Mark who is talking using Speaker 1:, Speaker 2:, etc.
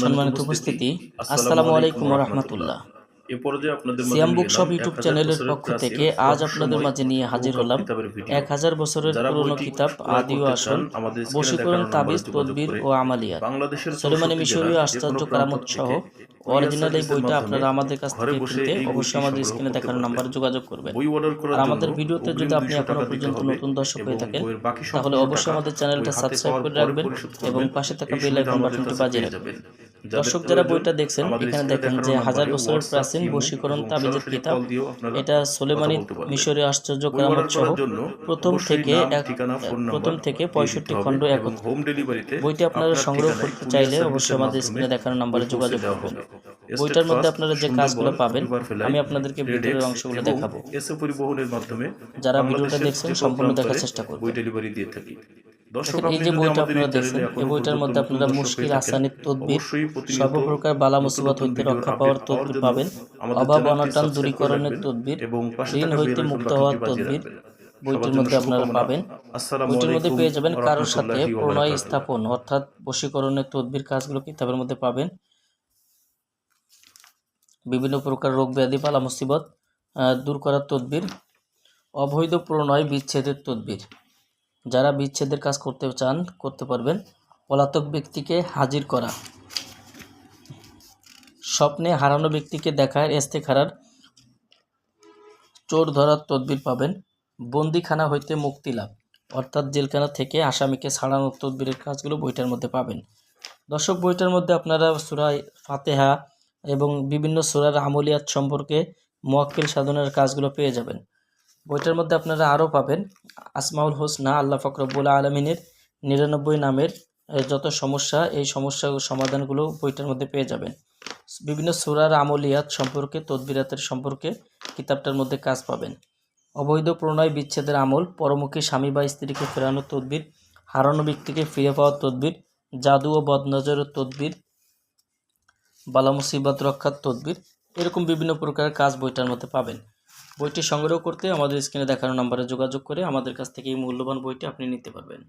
Speaker 1: সম্মানিত উপস্থিতি। আসসালামু আলাইকুম রহমতুল্লাহ।
Speaker 2: এ পর্যায়ে আপনাদের মাঝে
Speaker 1: সিয়াম
Speaker 2: নিয়ে
Speaker 1: বুক
Speaker 2: এলাম
Speaker 1: শপ
Speaker 2: এক
Speaker 1: ইউটিউব চ্যানেলের পক্ষ থেকে আজ আপনাদের মাঝে নিয়ে হাজির হলাম। এক হাজার বছরের পুরনো কিতাব আদি ও
Speaker 2: আসন
Speaker 1: আসল বশীকরণ তাবিজ তদবির ও আমালিয়া
Speaker 2: বাংলাদেশের
Speaker 1: সলেমানি
Speaker 2: 64
Speaker 1: মিশরীয় আশ্চর্য কারামত সহ অরিজিনাল এই বইটা আপনারা আমাদের কাছ থেকে কিনতে অবশ্যই আমাদের স্ক্রিনে দেখানো। নাম্বারে যোগাযোগ করবেন
Speaker 2: বই অর্ডার করার
Speaker 1: আর
Speaker 2: জন্য
Speaker 1: আমাদের ভিডিওতে যদি আপনি
Speaker 2: 200 এখনও
Speaker 1: পর্যন্ত নতুন দর্শক হয়ে থাকেন তাহলে অবশ্যই আমাদের চ্যানেলটা সাবস্ক্রাইব করে রাখবেন এবং পাশে থাকা বেল আইকন বাটনটি বাজিয়ে রাখবেন দর্শক যারা বইটা দেখছেন এখানে দেখেন যে হাজার বছরের প্রাচীন বশীকরণ তাবিজের কিতাব এটা সোলেমানি। মিশরীয় আশ্চর্য কারামত সহ প্রথম থেকে প্রথম থেকে পঁয়ষট্টি খণ্ড
Speaker 2: ডেলিভারিতে
Speaker 1: বইটি আপনারা সংগ্রহ করতে চাইলে অবশ্যই আমাদের স্ক্রিনে দেখানো নাম্বারে যোগাযোগ করবেন। বইটার মধ্যে আপনারা যে কাজগুলো পাবেন আমি আপনাদেরকে ভিতরের অংশগুলো দেখাবো।
Speaker 2: এসে পরিবহনের মাধ্যমে
Speaker 1: যারা ভিডিওটা দেখছেন সম্পূর্ণ দেখার চেষ্টা করবেন।
Speaker 2: বই ডেলিভারি দিয়ে থাকি।
Speaker 1: এই
Speaker 2: আপনি
Speaker 1: যে
Speaker 2: যদি
Speaker 1: বইটা
Speaker 2: আমাদের
Speaker 1: আপনারা দেখছেন এই বইটার মধ্যে আপনারা মুশকিল আসানির তদবির সর্বপ্রকার বালা মুসিবত হইতে রক্ষা পাওয়ার তদবির পাবেন। অভাব অনটন দূরীকরণের তদবির ঋণ হইতে মুক্ত হওয়ার তদবির বইটির মধ্যে আপনারা পাবেন। বইটির মধ্যে পেয়ে যাবেন কারোর সাথে প্রণয় স্থাপন অর্থাৎ বশীকরণের তদবির কাজগুলো কিতাবের মধ্যে পাবেন বিভিন্ন প্রকার রোগ ব্যাধি, পালা, মুসিবত দূর করার তদবির, অবৈধ প্রণয়, বিচ্ছেদের তদবির। যারা বিচ্ছেদের কাজ করতে চান, করতে পারবেন। পলাতক ব্যক্তিকে হাজির করা। স্বপ্নে হারানো ব্যক্তিকে দেখার ইস্তেখারার। চোর ধরার তদবির পাবেন। বন্দিখানা হইতে মুক্তি লাভ। অর্থাৎ জেলখানা থেকে আসামিকে ছাড়ানোর তদবিরের কাজগুলো বইটার মধ্যে পাবেন। দর্শক, বইটার মধ্যে আপনারা সুরায় ফাতেহা এবং বিভিন্ন সুরার আমলিয়াত সম্পর্কে মোয়াক্কিল সাধনের কাজগুলো পেয়ে যাবেন। বইটার মধ্যে আপনারা আরও পাবেন আসমাউল হোসনা, আল্লাহ ফকরবুল আলমিনের নিরানব্বই নামের যত সমস্যা, এই সমস্যা সমাধানগুলো বইটার মধ্যে পেয়ে যাবেন। বিভিন্ন সুরার আমলিয়াত সম্পর্কে, তদবিরাতের সম্পর্কে কিতাবটার মধ্যে কাজ পাবেন। অবৈধ প্রণয় বিচ্ছেদের আমল, পরমুখী স্বামী বা স্ত্রীকে ফেরানোর তদবির, হারানো ব্যক্তিকে ফিরে পাওয়ার তদবির, জাদু ও বদনজরের তদবির বালা মুসিবত রক্ষার তদবির, এরকম বিভিন্ন প্রকারের কাজ বইটার মধ্যে পাবেন। বইটি সংগ্রহ করতে আমাদের স্ক্রিনে দেখানো নম্বরে যোগাযোগ করে আমাদের কাছ থেকে এই মূল্যবান বইটি আপনি নিতে পারবেন।